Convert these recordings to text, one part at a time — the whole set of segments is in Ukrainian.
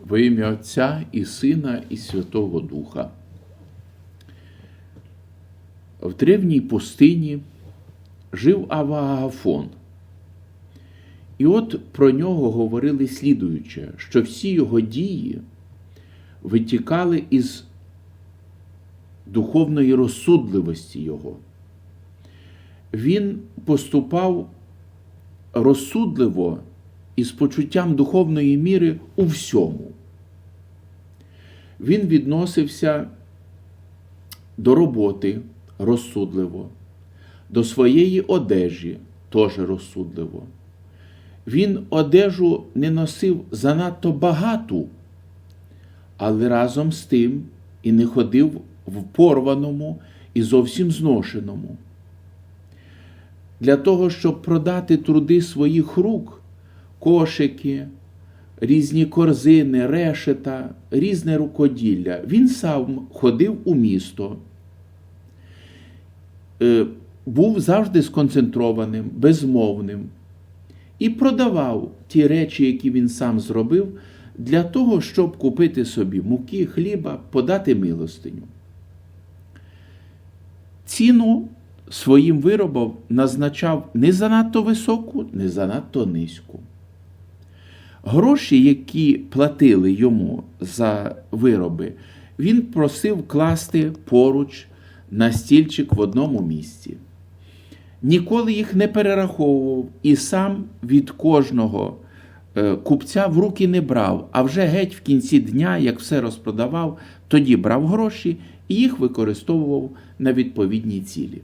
Во ім'я Отця і Сина, і Святого Духа. В древній пустині жив Аваафон. І от про нього говорили слідуюче, що всі його дії витікали із духовної розсудливості його. Він поступав розсудливо і з почуттям духовної міри у всьому. Він відносився до роботи розсудливо, до своєї одежі теж розсудливо. Він одежу не носив занадто багату, але разом з тим і не ходив в порваному і зовсім зношеному. Для того, щоб продати труди своїх рук, кошики, різні корзини, решета, різне рукоділля, він сам ходив у місто, е, був завжди сконцентрованим, безмовним і продавав ті речі, які він сам зробив, для того, щоб купити собі муки, хліба, подати милостиню. Ціну своїм виробам назначав не занадто високу, не занадто низьку. Гроші, які платили йому за вироби, він просив класти поруч на стільчик в одному місці. Ніколи їх не перераховував і сам від кожного е, купця в руки не брав, а вже геть в кінці дня, як все розпродавав, тоді брав гроші і їх використовував на відповідні цілі.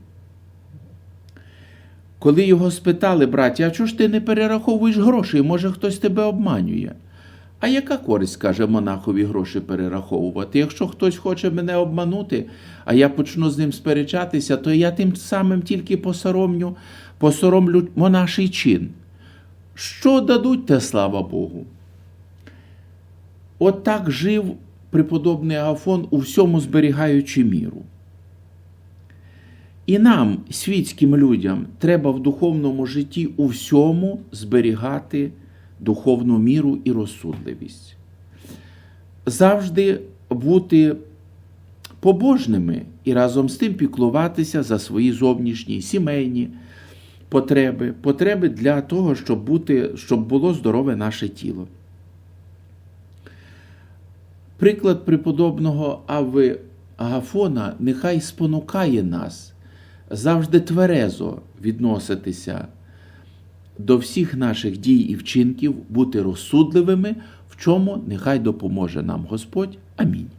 Коли його спитали, браті, а чого ж ти не перераховуєш гроші? Може, хтось тебе обманює? А яка користь, каже монахові, гроші перераховувати? Якщо хтось хоче мене обманути, а я почну з ним сперечатися, то я тим самим тільки посоромлю, посоромлю монаший чин. Що дадуть те, слава Богу? От так жив преподобний Агафон, у всьому зберігаючи міру. І нам, світським людям, треба в духовному житті у всьому зберігати духовну міру і розсудливість. Завжди бути побожними і разом з тим піклуватися за свої зовнішні сімейні потреби, потреби для того, щоб, бути, щоб було здорове наше тіло. Приклад преподобного Ави Агафона нехай спонукає нас завжди тверезо відноситися до всіх наших дій і вчинків, бути розсудливими, в чому нехай допоможе нам Господь. Амінь.